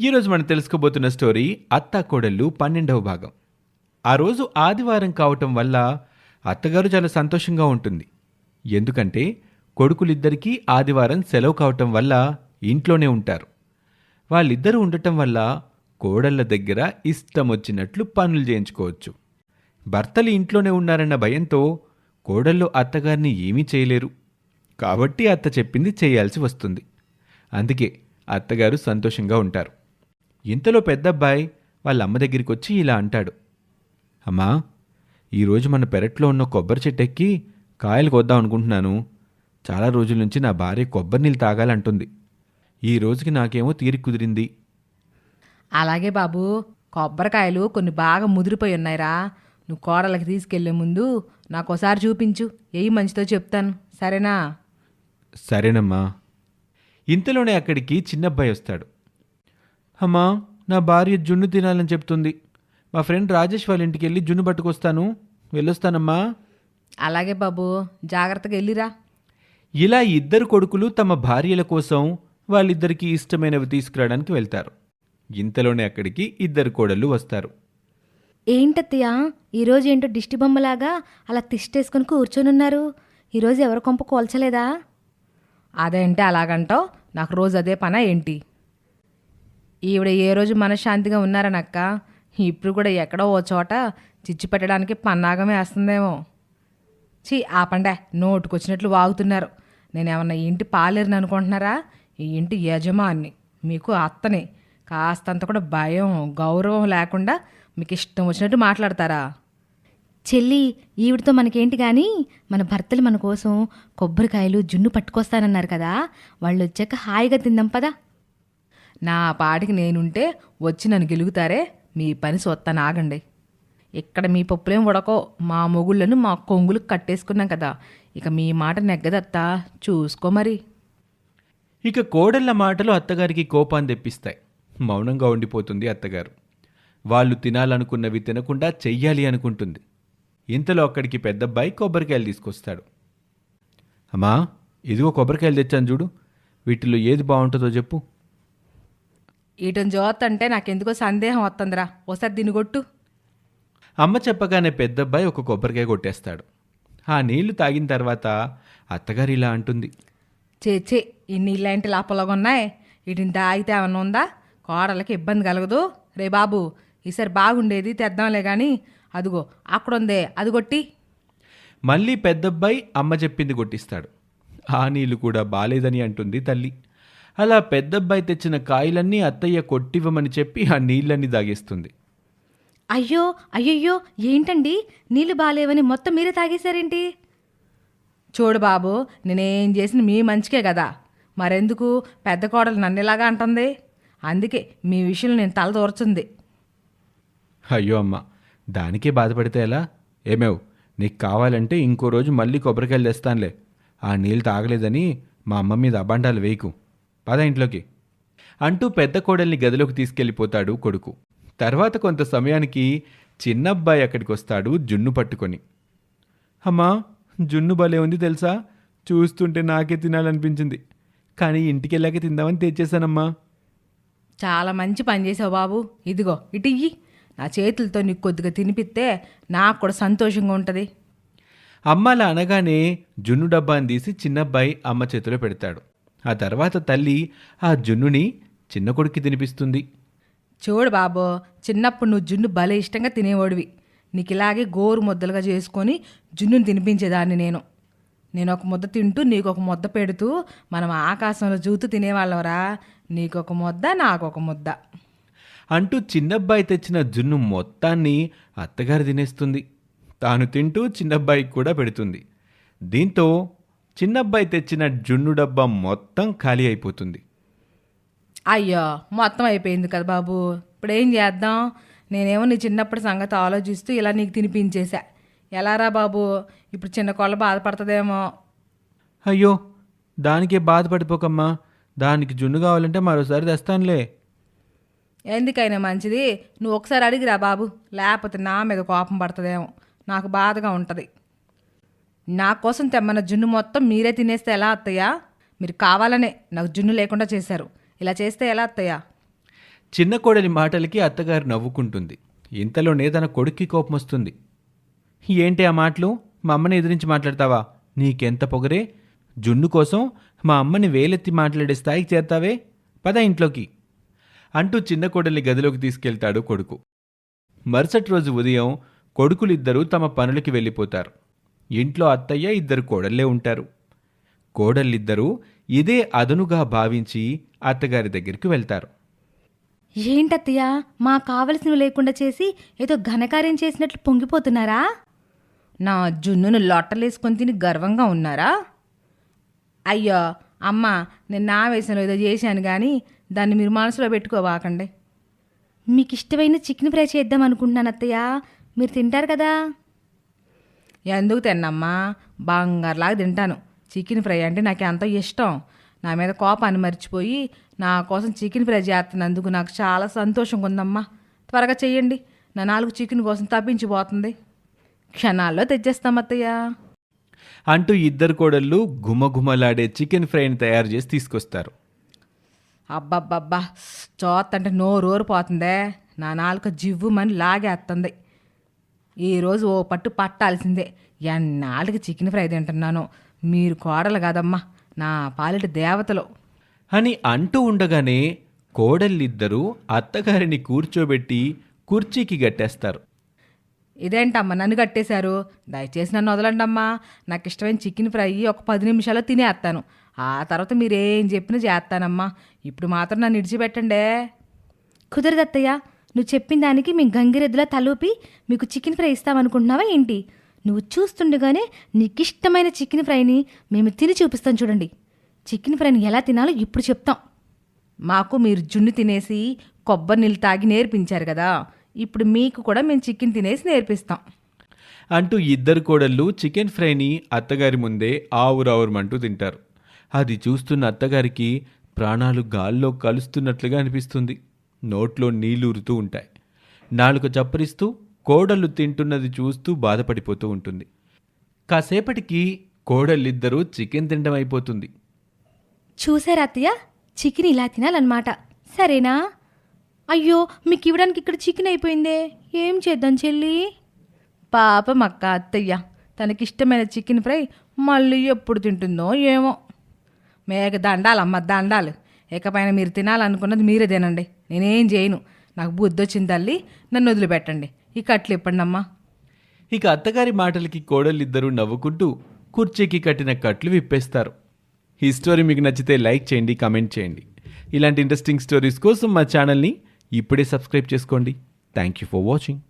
ఈరోజు మనం తెలుసుకోబోతున్న స్టోరీ అత్త కోడళ్ళు పన్నెండవ భాగం. ఆ రోజు ఆదివారం కావటం వల్ల అత్తగారు చాలా సంతోషంగా ఉంటుంది. ఎందుకంటే కొడుకులిద్దరికీ ఆదివారం సెలవు కావటం వల్ల ఇంట్లోనే ఉంటారు. వాళ్ళిద్దరూ ఉండటం వల్ల కోడళ్ళ దగ్గర ఇష్టం వచ్చినట్లు పనులు చేయించుకోవచ్చు. భర్తలు ఇంట్లోనే ఉన్నారన్న భయంతో కోడళ్ళు అత్తగారిని ఏమీ చేయలేరు. కాబట్టి అత్త చెప్పింది చేయాల్సి వస్తుంది. అందుకే అత్తగారు సంతోషంగా ఉంటారు. ఇంతలో పెద్దబ్బాయి వాళ్ళ అమ్మ దగ్గరికి వచ్చి ఇలా అంటాడు. అమ్మా ఈరోజు మన పెరట్లో ఉన్న కొబ్బరి చెట్టు ఎక్కి కాయలు కొద్దాం అనుకుంటున్నాను. చాలా రోజుల నుంచి నా భార్య కొబ్బరి నీళ్ళు తాగాలంటుంది. ఈ రోజుకి నాకేమో తీరి కుదిరింది. అలాగే బాబు కొబ్బరికాయలు కొన్ని బాగా ముదిరిపోయి ఉన్నాయిరా. నువ్వు కోడలకి తీసుకెళ్ళే ముందు నాకు ఒకసారి చూపించు. ఏయి మంచిదో చెప్తాను. సరేనా? సరేనమ్మా. ఇంతలోనే అక్కడికి చిన్నబ్బాయి వస్తాడు. అమ్మా నా భార్య జున్ను తినాలని చెప్తుంది. మా ఫ్రెండ్ రాజేష్ వాళ్ళ ఇంటికి వెళ్ళి జున్ను పట్టుకొస్తాను. వెళ్ళొస్తానమ్మా. అలాగే బాబు జాగ్రత్తగా వెళ్ళిరా. ఇలా ఇద్దరు కొడుకులు తమ భార్యల కోసం వాళ్ళిద్దరికీ ఇష్టమైనవి తీసుకురావడానికి వెళ్తారు. ఇంతలోనే అక్కడికి ఇద్దరు కోడళ్ళు వస్తారు. ఏంటత్తయ్య ఈరోజు ఏంటో దిష్టి బొమ్మలాగా అలా తిష్టేసుకుని కూర్చొనున్నారు ఈరోజు ఎవరి కొంప కోల్చలేదా? అదేంటి అలాగంటావు? నాకు రోజు అదే పనా ఏంటి? ఈవిడ ఏ రోజు మనశ్శాంతిగా ఉన్నారనక్క? ఇప్పుడు కూడా ఎక్కడో ఓ చోట చిచ్చు పెట్టడానికి పన్నాగమే వేస్తుందేమో. చీ ఆపండే నోటుకొచ్చినట్లు వాగుతున్నారు. నేనేమన్నా ఇంటి పాలేరుని అనుకుంటున్నారా? ఈ ఇంటి యజమాన్ని మీకు అత్తని. కాస్తంత కూడా భయం గౌరవం లేకుండా మీకు ఇష్టం వచ్చినట్టు మాట్లాడతారా? చెల్లి ఈవిడితో మనకేంటి కానీ మన భర్తలు మన కోసం కొబ్బరికాయలు జున్ను పట్టుకొస్తానన్నారు కదా. వాళ్ళు వచ్చాక హాయిగా తిందాం పదా. నా పాటికి నేనుంటే వచ్చి నన్ను గెలుగుతారే? మీ పని సొత్త నాగండి. ఇక్కడ మీ పప్పులేం ఉడకో మా మొగుళ్ళను మా కొంగులకు కట్టేసుకున్నాం కదా. ఇక మీ మాట నెగ్గదత్తా? చూసుకో మరి. ఇక కోడళ్ళ మాటలు అత్తగారికి కోపాన్ని తెప్పిస్తాయి. మౌనంగా ఉండిపోతుంది అత్తగారు. వాళ్ళు తినాలనుకున్నవి తినకుండా చెయ్యాలి అనుకుంటుంది. ఇంతలో అక్కడికి పెద్దబ్బాయి కొబ్బరికాయలు తీసుకొస్తాడు. అమ్మా ఇదిగో కొబ్బరికాయలు తెచ్చాను చూడు. వీటిలో ఏది బాగుంటుందో చెప్పు. ఈటని జోతంటే నాకెందుకో సందేహం వస్తుందిరా ఒకసారి దీన్ని కొట్టు. అమ్మ చెప్పగానే పెద్దబ్బాయి ఒక కొబ్బరికాయ కొట్టేస్తాడు. ఆ నీళ్ళు తాగిన తర్వాత అత్తగారు ఇలా అంటుంది. చేచే ఈ నీళ్ళంటి లాపలాగా ఉన్నాయి వీటిని తాగితే ఏమన్నా ఉందా? కోడలకి ఇబ్బంది కలగదు. రే బాబు ఈసారి బాగుండేది తెద్దాంలే కానీ అదిగో అక్కడ ఉందే అది కొట్టి. మళ్ళీ పెద్దబ్బాయి అమ్మ చెప్పింది కొట్టిస్తాడు. ఆ నీళ్ళు కూడా బాలేదని అంటుంది తల్లి. అలా పెద్దబ్బాయి తెచ్చిన కాయలన్నీ అత్తయ్య కొట్టివ్వమని చెప్పి ఆ నీళ్ళన్నీ దాగేస్తుంది అయ్యో అయ్యయ్యో ఏంటండి? నీళ్ళు బాగాలేవని మొత్తం మీరే తాగేశారేంటి? చూడు బాబు నేనేం చేసిన మీ మంచికే కదా. మరెందుకు? పెద్ద కోడలు నన్ను ఇలాగా అంటుంది. అందుకే మీ విషయంలో నేను తల దూర్చుంది. అయ్యో అమ్మ దానికే బాధపడితే ఎలా? ఏమేవ్ నీకు కావాలంటే ఇంకో రోజు మళ్ళీ కొబ్బరికాయలు తెస్తానులే. ఆ నీళ్ళు తాగలేదని మా అమ్మ మీద అబాండాలు వేయకు. పద ఇంట్లోకి. అంటూ పెద్ద కోడల్ని గదిలోకి తీసుకెళ్ళిపోతాడు కొడుకు. తర్వాత కొంత సమయానికి చిన్నబ్బాయి అక్కడికి వస్తాడు జున్ను పట్టుకొని. అమ్మా జున్ను భలే ఉంది తెలుసా? చూస్తుంటే నాకే తినాలనిపించింది. కానీ ఇంటికి వెళ్ళాక తిందామని తెచ్చేసానమ్మా చాలా మంచి పని చేసావు బాబు. ఇదిగో ఇటు ఇయ్యి. నా చేతులతో నీకు కొద్దిగా తినిపిస్తే నాకు కూడా సంతోషంగా ఉంటుంది. అమ్మ అలా అనగానే జున్ను డబ్బాని తీసి చిన్నబ్బాయి అమ్మ చేతిలో పెడతాడు. ఆ తర్వాత తల్లి ఆ జున్నుని చిన్న కొడుక్కి తినిపిస్తుంది. చూడు బాబు చిన్నప్పుడు నువ్వు జున్ను భలే ఇష్టంగా తినేవాడివి. నీకు ఇలాగే గోరు ముద్దలుగా చేసుకొని జున్నుని తినిపించేదాన్ని నేను. నేను ఒక ముద్ద తింటూ నీకు ఒక ముద్ద పెడుతూ మనం ఆకాశంలో జూతూ తినేవాళ్ళవరా? నీకు ఒక ముద్ద నాకు ఒక ముద్ద. అంటూ చిన్నబ్బాయి తెచ్చిన జున్ను మొత్తాన్ని అత్తగారు తినేస్తుంది. తాను తింటూ చిన్నబ్బాయికి కూడా పెడుతుంది. దీంతో చిన్నబ్బాయి తెచ్చిన జున్ను డబ్బా మొత్తం ఖాళీ అయిపోతుంది. అయ్యో మొత్తం అయిపోయింది కదా బాబు. ఇప్పుడు ఏం చేద్దాం? నేనేమో నీ చిన్నప్పటి సంగతి ఆలోచిస్తూ ఇలా నీకు తినిపించేశా. ఎలారా బాబు? ఇప్పుడు చిన్న కోళ్ళ బాధపడుతుందేమో. అయ్యో దానికే బాధపడిపోకమ్మా. దానికి జున్ను కావాలంటే మరోసారి తెస్తానులే. ఎందుకైనా మంచిది? నువ్వు ఒకసారి అడిగిరా బాబు. లేకపోతే నా మీద కోపం పడుతుందేమో. నాకు బాధగా ఉంటుంది. నా కోసం తెమ్మన్న జున్ను మొత్తం మీరే తినేస్తే ఎలా అత్తయ్యా? మీరు కావాలనే నాకు జున్ను లేకుండా చేశారు. ఇలా చేస్తే ఎలా అత్తయ్యా? చిన్న కోడలి మాటలకి అత్తగారు నవ్వుకుంటుంది. ఇంతలోనే తన కొడుక్కి కోపం వస్తుంది. ఏంటి ఆ మాటలు? మా అమ్మని ఎదిరించి మాట్లాడతావా? నీకెంత పొగరే? జున్ను కోసం మా అమ్మని వేలెత్తి మాట్లాడే స్థాయికి చేరతావే? పద ఇంట్లోకి. అంటూ చిన్న కోడలి గదిలోకి తీసుకెళ్తాడు కొడుకు. మరుసటి రోజు ఉదయం కొడుకులిద్దరూ తమ పనులకి వెళ్ళిపోతారు. ఇంట్లో అత్తయ్య ఇద్దరు కోడళ్ళే ఉంటారు. కోడళ్ళిద్దరూ ఇదే అదనుగా భావించి అత్తగారి దగ్గరికి వెళ్తారు. ఏంటత్తయ్య? మా కావలసినవి లేకుండా చేసి ఏదో ఘనకార్యం చేసినట్లు పొంగిపోతున్నారా? నా జున్నును లొట్టలేసుకొని తిని గర్వంగా ఉన్నారా? అయ్యో అమ్మ నేను నా వేసంలో ఏదో చేశాను కానీ దాన్ని మీరు మనసులో పెట్టుకోవాకండి మీకు ఇష్టమైన చికెన్ ఫ్రై చేద్దాం అనుకుంటున్నాను అత్తయ్య మీరు తింటారు కదా. ఎందుకు తిన్నమ్మా? బంగారులాగా తింటాను. చికెన్ ఫ్రై అంటే నాకు ఎంతో ఇష్టం. నా మీద కోపాన్ని మర్చిపోయి నా కోసం చికెన్ ఫ్రై చేస్తున్నందుకు నాకు చాలా సంతోషంగా ఉందమ్మా. త్వరగా చెయ్యండి. నా నాలుగు చికెన్ కోసం తప్పించిపోతుంది. క్షణాల్లో తెచ్చేస్తాం అత్తయ్య. అంటూ ఇద్దరు కోడళ్ళు గుమగుమలాడే చికెన్ ఫ్రైని తయారు చేసి తీసుకొస్తారు. అబ్బబ్బబ్బా చూస్తంటే నోరూరిపోతుందే నా నాలుక జివ్వుమని లాగేస్తుంది ఈరోజు ఓ పట్టు పట్టాల్సిందే. ఎన్నాళ్ళకి చికెన్ ఫ్రై తింటున్నాను. మీరు కోడలు కాదమ్మా నా పాలిట దేవతలు. అని అంటూ ఉండగానే కోడళ్ళిద్దరూ అత్తగారిని కూర్చోబెట్టి కుర్చీకి గట్టేస్తారు. ఇదేంటమ్మా నన్ను కట్టేశారు దయచేసి నన్ను వదలండి అమ్మా నాకు ఇష్టమైన చికెన్ ఫ్రై ఒక పది నిమిషాల్లో తినేస్తాను. ఆ తర్వాత మీరేం చెప్పినా చేస్తానమ్మా. ఇప్పుడు మాత్రం నన్ను ఇడిచిపెట్టండే. కుదరదు అత్తయ్య నువ్వు చెప్పిన దానికి మేము గంగిరెద్దులా తలూపి మీకు చికెన్ ఫ్రై ఇస్తామనుకుంటున్నావా ఏంటి? నువ్వు చూస్తుండగానే నీకు ఇష్టమైన చికెన్ ఫ్రైని మేము తిని చూపిస్తాం చూడండి. చికెన్ ఫ్రైని ఎలా తినాలో ఇప్పుడు చెప్తాం. మాకు మీరు జున్ను తినేసి కొబ్బరి నీళ్ళు తాగి నేర్పించారు కదా. ఇప్పుడు మీకు కూడా మేము చికెన్ తినేసి నేర్పిస్తాం. అంటూ ఇద్దరు కోడళ్ళు చికెన్ ఫ్రైని అత్తగారి ముందే ఆవురావురమంటూ తింటారు. అది చూస్తున్న అత్తగారికి ప్రాణాలు గాల్లో కలుస్తున్నట్లుగా అనిపిస్తుంది. నోట్లో నీళ్ళూరుతూ ఉంటాయి. నాలుక చప్పరిస్తూ కోడళ్ళు తింటున్నది చూస్తూ బాధపడిపోతూ ఉంటుంది. కాసేపటికి కోడళ్ళిద్దరూ చికెన్ తినడం అయిపోతుంది. చూసారా అత్తయ్య? చికెన్ ఇలా తినాలన్నమాట. సరేనా? అయ్యో మీకు ఇవ్వడానికి ఇక్కడ చికెన్ అయిపోయిందే. ఏం చేద్దాం చెల్లి? పాపం అక్క అత్తయ్య. తనకిష్టమైన చికెన్ ఫ్రై మళ్ళీ ఎప్పుడు తింటుందో ఏమో. మేక దండాలమ్మ దండాలు. ఇకపైన మీరు తినాలనుకున్నది మీరే తినండి. నేనేం చేయను. నాకు బుద్ధి వచ్చింది తల్లి నన్ను వదిలిపెట్టండి. ఈ కట్లు ఇప్పండమ్మా. ఇక అత్తగారి మాటలకి కోడలిద్దరూ నవ్వుకుంటూ కుర్చీకి కట్టిన కట్లు విప్పేస్తారు. ఈ స్టోరీ మీకు నచ్చితే లైక్ చేయండి కమెంట్ చేయండి. ఇలాంటి ఇంట్రెస్టింగ్ స్టోరీస్ కోసం మా ఛానల్ని ఇప్పుడే సబ్స్క్రైబ్ చేసుకోండి. Thank you for watching.